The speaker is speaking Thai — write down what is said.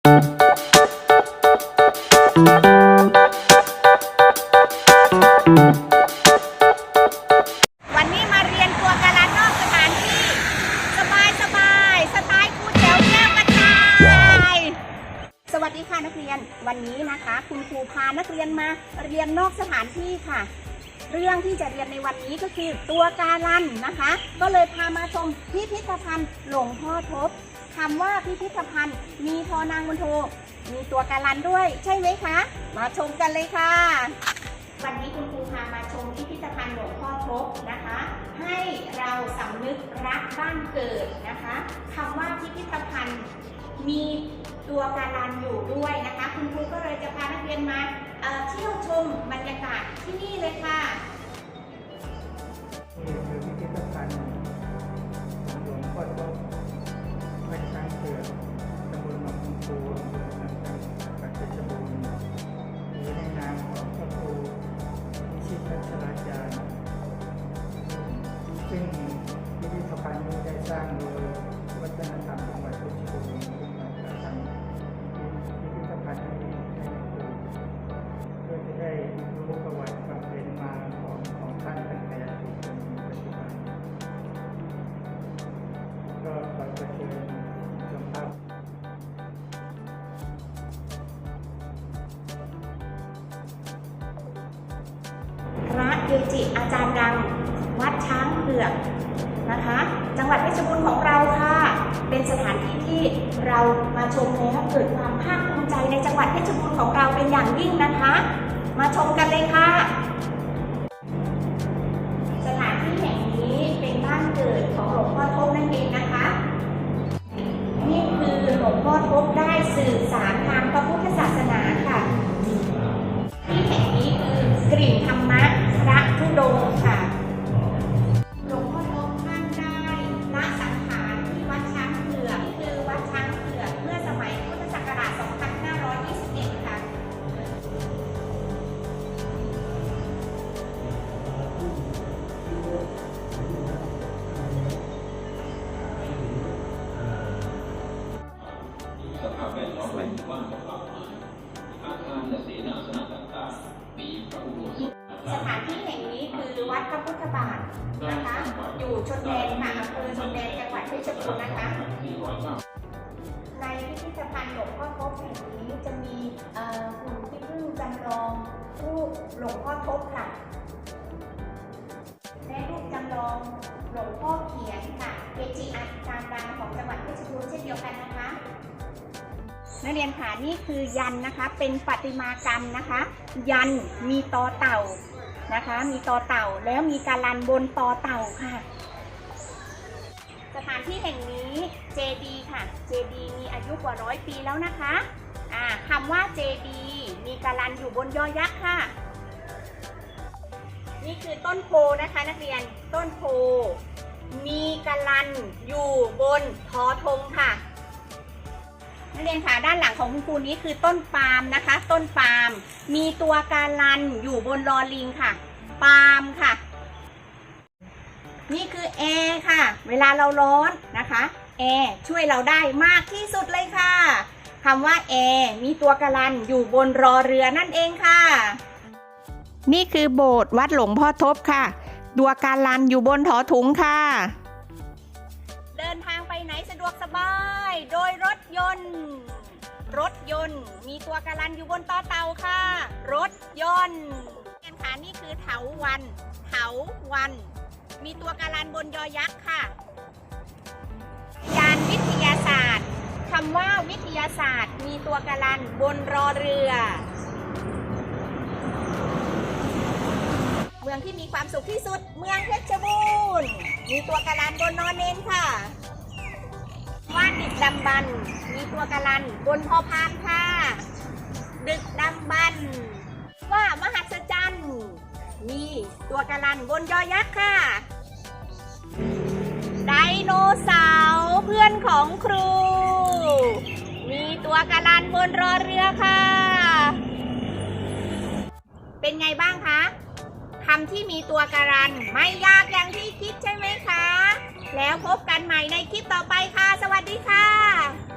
วันนี้มาเรียนตัวการันนอกสถานที่ สบายสบายสไตล์ครูแจวแก้วกระจายสวัสดีค่ะนักเรียนวันนี้นะคะ คุณครูพานักเรียนมาเรียนนอกสถานที่ค่ะ เรื่องที่จะเรียนในวันนี้ก็คือตัวการันนะคะ ก็เลยพามาชมพิพิธภัณฑ์หลวงพ่อทบ คำว่าพิพิธภัณฑ์ มีทอนางมณโท มีตัวการันด้วย ใช่ไหมคะ มาชมกันเลยค่ะ วันนี้คุณครูพามาชมพิพิธภัณฑ์หลวงพ่อทบนะคะ ให้เราสำนึกรักบ้านเกิดนะคะคำว่าพิพิธภัณฑ์มีตัวการันอยู่ด้วยนะคะ คุณครูก็เลยจะพานักเรียนมาเเที่ยวชมบรรยากาศที่นี่เลยค่ะ เกจิอาจารย์ดังวัดช้างเผือกนะคะ จังหวัดเพชรบูรณ์ของเราค่ะ เป็นสถานที่ที่เรามาชมแล้วเกิดความภาคภูมิใจในจังหวัดเพชรบูรณ์ของเราเป็นอย่างยิ่งนะคะ มาชมกันเลยค่ะ วดล้อมแวดบ้าอาคารและเสนาสนะต่างๆมีพระอุโบสถสถานที่แห่งนี้คือวัดพระพุทธบาทนะคะ อยู่ชนแดนค่ะอำเภอชนแดนจังหวัดเพชรบูรณ์นะคะที่ร้อยเก้าในพิพิธภัณฑ์หลวงพ่อทบแห่งนี้จะมีหุ่นที่พึ่งจำลองรูปหลวงพ่อทบค่ะ และรูปจำลองหลวงพ่อเขียนค่ะเกจิอาจารย์ดังของจังหวัดเพชรบูรณ์เช่นเดียวกันนะคะ นักเรียนค่ะนี่คือยันนะคะ เป็นประติมากรรมนะคะ ยันมีตอเต่านะคะ มีตอเต่าแล้วมีการันบนตอเต่าค่ะ สถานที่แห่งนี้เจดีค่ะเจดีมีอายุกว่าร้อยปีแล้วนะคะอ่าคำว่าเจดีมีการันอยู่บนยอยักษ์ค่ะ นี่คือต้นโพนะคะนักเรียนต้นโพมีการันอยู่บนทอธงค่ะ นักเรียนค่ะด้านหลังของคุณครูนี้คือต้นปาล์มนะคะ ต้นปาล์มมีตัวการันอยู่บนลอลิงค่ะปาล์มค่ะ นี่คือแอร์ค่ะ เวลาเราร้อนนะคะแอร์ช่วยเราได้มากที่สุดเลยค่ะคำว่าแอร์มีตัวการันอยู่บนรอเรือนั่นเองค่ะ นี่คือโบสถ์วัดหลวงพ่อทบค่ะ ตัวการันอยู่บนถอถุงค่ะ ไหนสะดวกสบาย โดยรถยนต์ รถยนต์ มีตัวการันอยู่บนต่อเตาค่ะ รถยนต์เรียนค่ะนี่คือเถาวันเถาวัน มีตัวการันบนยอยักษ์ค่ะยานวิทยาศาสตร์คำว่าวิทยาศาสตร์ มีตัวการันบนรอเรือเมืองที่มีความสุขที่สุด เมืองเพชรบูรณ์ มีตัวการันบนนอนเนนค่ะ ว่าดึกดำบรรพ์มีตัวการัน บนพอพานค่ะ ดึกดำบรรพ์ว่ามหัศจรรย์ มีตัวการันบนยอยักษ์ค่ะ ไดโนเสาร์เพื่อนของครู มีตัวการันบนรอเรือค่ะ เป็นไงบ้างคะคำที่มีตัวการัน ไม่ยากอย่างที่คิดใช่ไหมคะ แล้วพบกันใหม่ในคลิปต่อไปค่ะ สวัสดีค่ะ